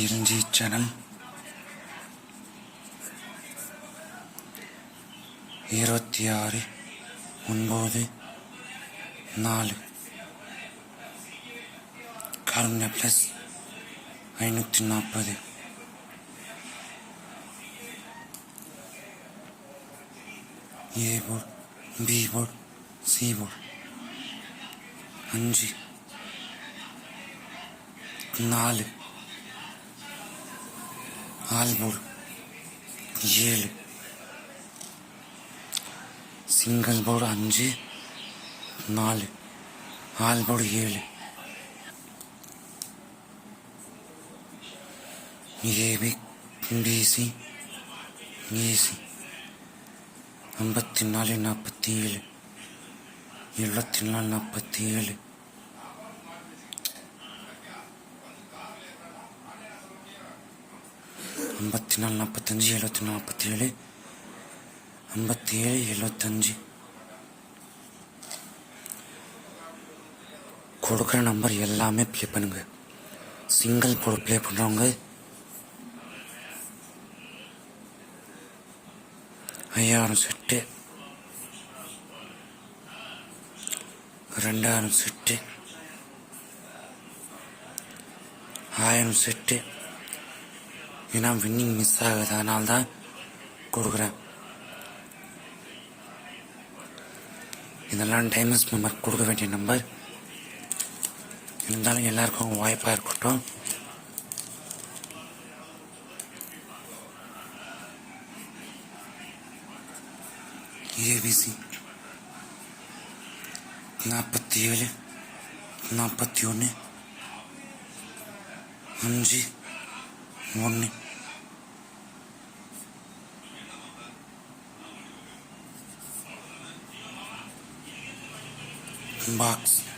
இருஞ்சி channel இருபத்தி ஆறு ஒன்பது நாலு. காருண்யா ப்ளஸ் ஐநூற்றி நாற்பது A board B board C board அஞ்சு. நாலு. ஆல்பூர் ஏழு. சிங்கிள் போர்டு அஞ்சு நாலு. ஆல் போர்டு ஏழு. AB BC AC. ஐம்பத்தி நாலு நாற்பத்தி ஏழு. எழுபத்தி நாலு நாற்பத்தி ஏழு. ஐம்பத்தி நாலு நாற்பத்தஞ்சு எழுபத்தி நாலு நாற்பத்தி ஏழு ஐம்பத்தி ஏழு எழுபத்தஞ்சு கொடுக்குற நம்பர் எல்லாமே ப்ளே பண்ணுங்க. சிங்கிள் கூட ப்ளே பண்ணுறவங்க ஐயாயிரம் செட்டு. ரெண்டாயிரம் செட்டு. ஆயிரம் செட்டு. ஏன்னா வின்னிங் மிஸ் ஆகுது அதனால தான் கொடுக்குறேன். இதெல்லாம் டைமண்ட்ஸ் மெம்பர் கொடுக்க வேண்டிய நம்பர். இருந்தாலும் எல்லாருக்கும் வாய்ப்பாக இருக்கட்டும். ஏபிசி நாற்பத்தி ஏழு நாற்பத்தி ஒன்று அஞ்சு ஒன்று Box.